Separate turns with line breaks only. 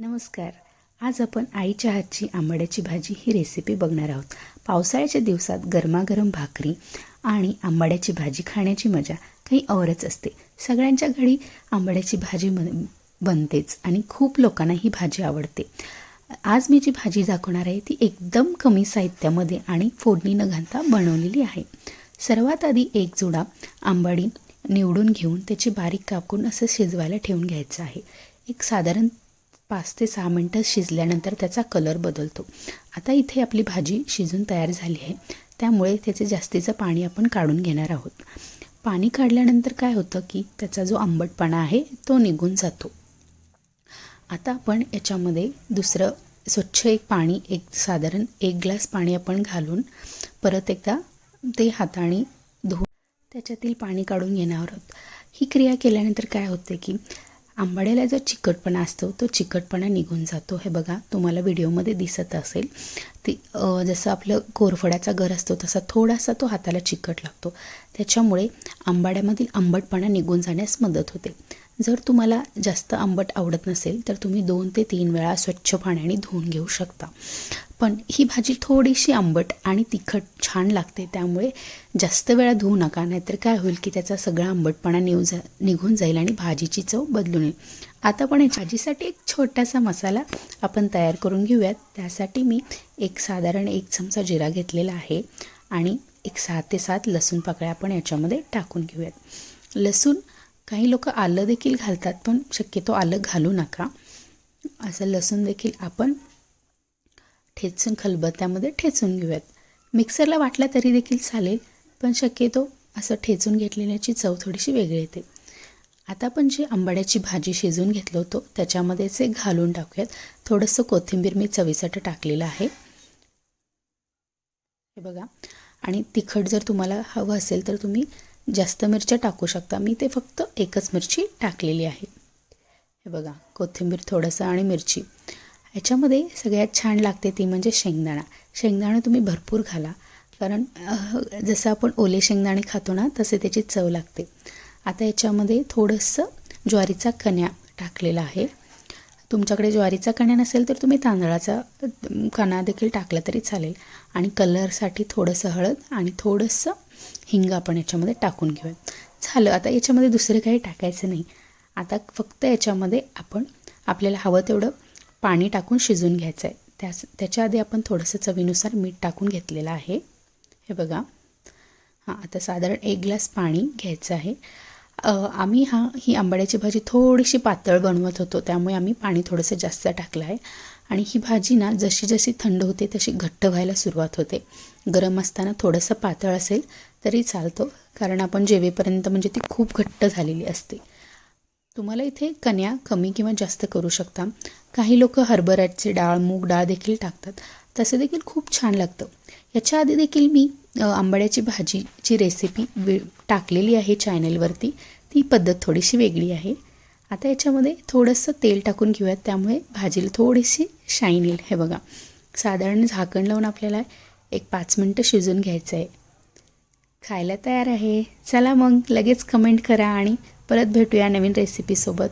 नमस्कार. आज आपण आईच्या हातची आंबाड्याची भाजी ही रेसिपी बघणार आहोत. पावसाळ्याच्या दिवसात गरमागरम भाकरी आणि आंबाड्याची भाजी खाण्याची मजा काही औरच असते. सगळ्यांच्या घरी आंबाड्याची भाजी बनतेच आणि खूप लोकांना ही भाजी आवडते. आज मी जी भाजी दाखवणार आहे ती एकदम कमी साहित्यामध्ये आणि फोडणी न घालता बनवलेली आहे. सर्वात आधी एक जुडा आंबाडी निवडून घेऊन त्याची बारीक कापून असं शिजवायला ठेवून घ्यायचं आहे. एक साधारण पाच ते सहा मिनटं शिजल्यानंतर त्याचा कलर बदलतो. आता इथे आपली भाजी शिजून तयार झाली आहे. त्यामुळे त्याचे जास्तीचं पाणी आपण काढून घेणार आहोत. पाणी काढल्यानंतर काय होतं की त्याचा जो आंबटपणा आहे तो निघून जातो. आता आपण याच्यामध्ये दुसरं स्वच्छ एक पाणी एक साधारण एक ग्लास पाणी आपण घालून परत एकदा ते हाताने धुवून त्याच्यातील पाणी काढून घेणार आहोत. ही क्रिया केल्यानंतर काय होते की आंबाड्याला जो चिकटपणा असतो तो चिकटपणा निघून जातो. हे बघा तुम्हाला व्हिडिओमध्ये दिसत असेल. ती जसं आपलं कोरफड्याचा घर असतो तसा थोडासा तो हाताला चिकट लागतो. त्याच्यामुळे आंबाड्यामधील आंबटपणा निघून जाण्यास मदत होते. जर तुम्हाला जास्त आंबट आवडत नसेल तर तुम्ही दोन ते तीन वेळा स्वच्छ पाण्याने धुवून घेऊ शकता. पण ही भाजी थोडीशी आंबट आणि तिखट छान लागते त्यामुळे जास्त वेळा धुवू नका नाहीतर काय होईल की त्याचा सगळा आंबटपणा निऊ जा निघून जाईल आणि भाजीची चव बदलून येईल. आता पण या भाजीसाठी एक छोटासा मसाला आपण तयार करून घेऊयात. त्यासाठी मी एक साधारण एक चमचा जिरा घेतलेला आहे आणि एक सहा ते सात लसूण पाकळ्या आपण याच्यामध्ये टाकून घेऊयात. लसूण काही लोक आलं देखील घालतात पण शक्यतो आलं घालू नका. असं लसूण देखील आपण ठेचून खलबत्त्यामध्ये ठेचून घेऊयात. मिक्सरला वाटला तरी देखील चालेल पण शक्यतो असं ठेचून घेतलेल्याची चव थोडीशी वेगळी येते. आता आपण जी आंबाड्याची भाजी शिजवून घेतलं होतो त्याच्यामध्येच जे घालून टाकूयात. थोडंसं कोथिंबीर मी चवीसाठी टाकलेलं आहे. हे बघा. आणि तिखट जर तुम्हाला हवं असेल तर तुम्ही जास्त मिरच्या टाकू शकता. मी ते फक्त एकच मिरची टाकलेली आहे. हे बघा कोथिंबीर थोडंसं आणि मिरची. ह्याच्यामध्ये सगळ्यात छान लागते ती म्हणजे शेंगदाणा. शेंगदाणा तुम्ही भरपूर घाला. कारण जसं आपण ओले शेंगदाणे खातो ना तसे त्याची चव लागते. आता याच्यामध्ये थोडंसं ज्वारीचा कण्या टाकलेला आहे. तुमच्याकडे ज्वारीचा कण्या नसेल तर तुम्ही तांदळाचा कणा देखील टाकला तरी चालेल. आणि कलरसाठी थोडंसं हळद आणि थोडंसं हिंग आपण याच्यामध्ये टाकून घेऊया झालं. आता याच्यामध्ये दुसरं काही टाकायचं नाही. आता फक्त याच्यामध्ये आपण आपल्याला हवं तेवढं पाणी टाकून शिजून घ्यायचं आहे. त्यास त्याच्या आधी आपण थोडंसं चवीनुसार मीठ टाकून घेतलेलं आहे. हे बघा. हां आता साधारण एक ग्लास पाणी घ्यायचं आहे. आम्ही हा ही आंबाड्याची भाजी थोडीशी पातळ बनवत होतो. त्यामुळे आम्ही पाणी थोडंसं जास्त टाकलं आहे. आणि ही भाजी ना जशी जशी थंड होते तशी घट्ट व्हायला सुरुवात होते. गरम असताना थोडंसं पातळ असेल तरी चालतं. कारण आपण जेवेपर्यंत म्हणजे ती खूप घट्ट झालेली असते. तुम्हाला इथे कन्या कमी किंवा जास्त करू शकता. काही लोक हरभऱ्याची डाळ मूग डाळ देखील टाकतात. तसे देखील खूप छान लागतं. याच्या आधी देखील मी आंबाड्याची भाजीची रेसिपी वे टाकलेली आहे चॅनलवरती ती पद्धत थोडीशी वेगळी आहे. आता याच्यामध्ये थोडंसं तेल टाकून घेऊयात. त्यामुळे भाजीला थोडीशी शाईन येईल. हे बघा. साधारण झाकण लावून आपल्याला एक पाच मिनटं शिजून घ्यायचं आहे खायला तयार आहे. चला मग लगेच कमेंट करा आणि परत भेटूया नवीन रेसिपीसोबत